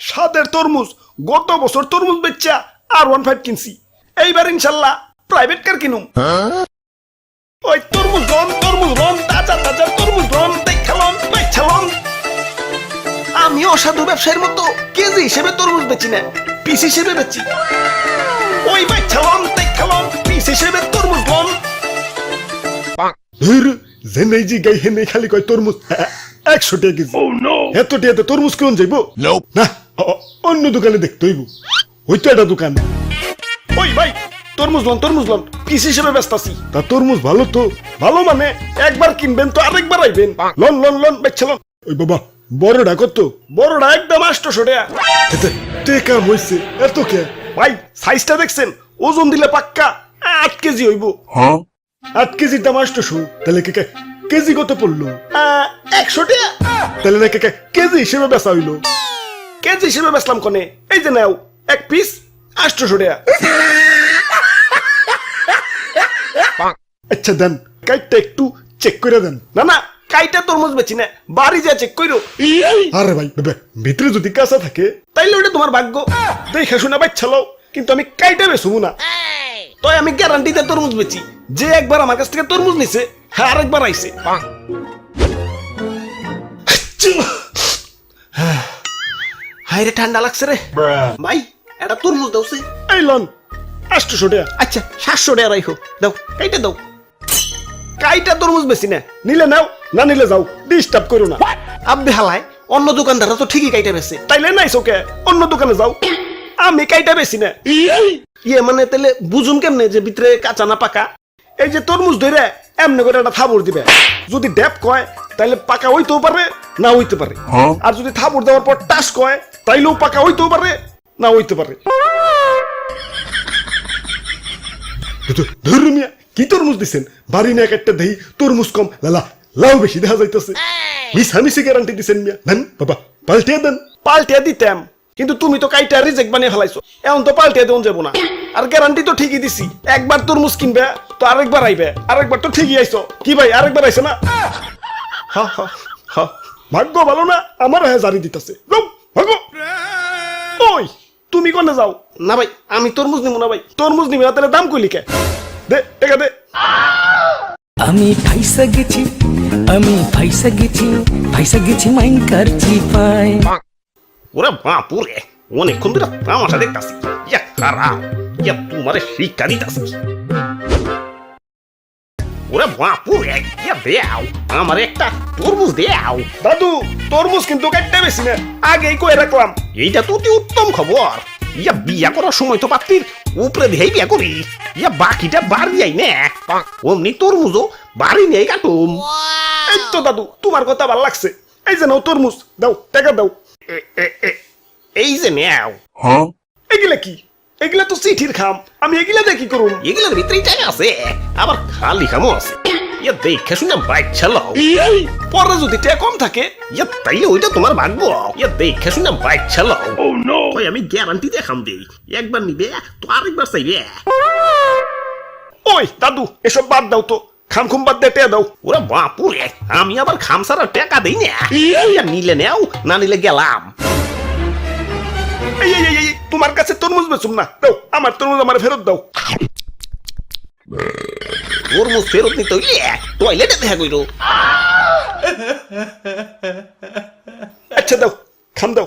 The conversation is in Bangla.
স্বাদের তরমুজ গত বছর তরমুজ বেচা আর ওয়ান ফাইভ কিনছি। এইবার ইনশাল্লাহ প্রাইভেট কার কিনুম। ওই তরমুজ রন তরমুজ রন তাজা তাজা তরমুজ রন দেখালন বেচালন আমি অসাধু ব্যবসায়ীর মতো কেজি হিসেবে তরমুজ বেচি না পিস হিসেবে বেচি। ওই বেচালন দেখালন পিস হিসেবে তরমুজ লন ধুর জেনে জি গাই হেনে খালি কয় তরমুজ হ্যাঁ, একশো টাকা কেজি। এত টাকাতে তরমুজ কেমন যাইব? না। অন্য দোকানে দেখতে হইব। ওই তো একটা দোকান। ওই ভাই তরমুজ লন তরমুজ লন। পিস হিসেবে ব্যস্ত আছি। তা তরমুজ ভালো তো। ভালো মানে একবার কিনবেন তো আরেকবার আইবেন। লন লন লন বেচ্ছে লন। ওই বাবা বড়টা কত? বড়টা একদম আষ্টশো টাকা। এতে টেকা হইছে এত কে? ভাই সাইজটা দেখছেন? ওজন দিলে পাক্কা আট কেজি হইব। আট কেজির দাম আষ্টশো তাহলে কে কে- কেজি কত পড়ল? একশো টাকা। তাহলে কে কে- কেজি হিসেবে বেচা হইল। কেজি হিসেবে বেচলাম কনে? এই যে নাও এক পিস আষ্টশো টাকা। আচ্ছা দেন কাইটটা একটু চেক করে দেন। না না কাইটা তরমুজ বেচি না বাড়ি যা চেক কইরো। আরে ভাই ভিতরে যদি কাঁচা থাকে তাইলে ওটা তোমার ভাগ্য। দেখে শুনে বাচ্চালো কিন্তু আমি কাইটা বেচবো না। তাই আমি গ্যারান্টিতে তরমুজ বেচি। যে একবার আমার কাছ থেকে তরমুজ নিছে হ্যাঁ আরেকবার আইছে। হাই রে ঠান্ডা লাগছে রে। ভাই এটা তরমুজ দাও সে। এই লন আটশো টাকা আচ্ছা সাতশো টাকা রাখো দাও কাইটা দাও। কাইটা তরমুজ বেশি না। নিলে নাও না নিলে যাও। ডিস্টার্ব করো না। আব্বে হালায় অন্য দোকানদাররা তো ঠিকই কাইটা বেছে। তাইলে নাই ওকে। অন্য দোকানে যাও। আমি কাইটা বেশি না। ইয়ে মানে তাহলে বুঝুন কেমনে যে ভিতরে কাঁচা না পাকা? এই যে তরমুজ ধরে এমনি করে একটা থাবর দিবে। যদি ড্যাপ কয় তাইলে পাকা হইতেও পারে না হইতে পারে। আর যদি থাবর দেওয়ার পর টাস কয় তাইলেও পাকা হইতেও পারে না হইতে পারে। ধরু মিয়া কি তরমুজ দিছেন? বাড়ি না একটা দেহি তরমুজ কম লালা লাউ বেশি দেখা যাইতেছে। মিশামিশি গ্যারান্টি দিছেন মিয়া। দেন বাবা পাল্টিয়ে দেন। পাল্টিয়ে দিতাম কিন্তু তুমি তো কাইটা রিজেক্ট বানিয়ে ফেলাইছো। এখন তো পাল্টিয়ে দেন যাব না। আর গ্যারান্টি তো ঠিকই দিছি। একবার তরমুজ কিনবে তো আরেকবার আইবে। আরেকবার তো ঠিকই আইছো। কি ভাই আরেকবার আইছে না? হা হা হা। ভাগ্য ভালো না আমার হ্যাঁ জারি দিতেছে। তুমি কোনে যাও? না ভাই আমি তরমুজ নিব না ভাই। তরমুজ নিবি না তাহলে দাম কইলি কে দে টাকা দে। আমি ফাইসা গেছি আমি ফাইসা গেছি ফাইসা গেছি মাইন কারচি পায় ওরে বাপ বাপুরে অনেকক্ষণ ধরে তামাশা দেখতাছি। ইয়া খারাপ ইয়া তোমারে শিক্ষা দিতাছি। ওরে বাপুরে ইয়া দেও আমার একটা তরমুজ দেও। দাদু তরমুজ কিন্তু কাটতে বেশি না আগেই কয়ে রাখলাম। এইটা তো অতি উত্তম খবর। ইয়া বিয়া করার সময় তো পাত্রীর উপরে দিয়েই বিয়া করি। ইয়া বাকিটা বাড়ি যাই না। অমনি তরমুজও বাড়ি নেই কাটুম। এই তো দাদু তোমার কথা ভালো লাগছে। এই যে নাও তরমুজ দাও টাকা দাও। এই যে নেও। এগুলা কি? এগুলা তো চিঠির খাম। আমি এগুলা দিয়ে কি করুম? এগুলোর ভিতরেই টাকা আছে আবার খালি খামো আছে। ইয়া দেখে শুনে বাইক চালাও পরে যদি টাকা কম থাকে ইয়া তাইলে ওইটা তোমার ভাগ্য ইয়া দেখে শুনে বাইক চালাও ওই আমি গ্যারান্টি দেখাম দেই। একবার নিবে তো আরেকবার চাইবে। ওই দাদু এসব বাদ দাও তো। খাম খুম বাদ দিয়ে টাকা দাও। ওরা বাপুরে আমি আবার খামসারা টাকা দেই না। নিলে নেও না নিলে গেলাম। তোমার কাছে তরমুজ বেচুম না। দাও আমার তরমুজ আমার ফেরত দাও। তরমুজ ফেরত নিতে হইলে টয়লেটে দেখা কইরো। আচ্ছা দাও খাম দাও।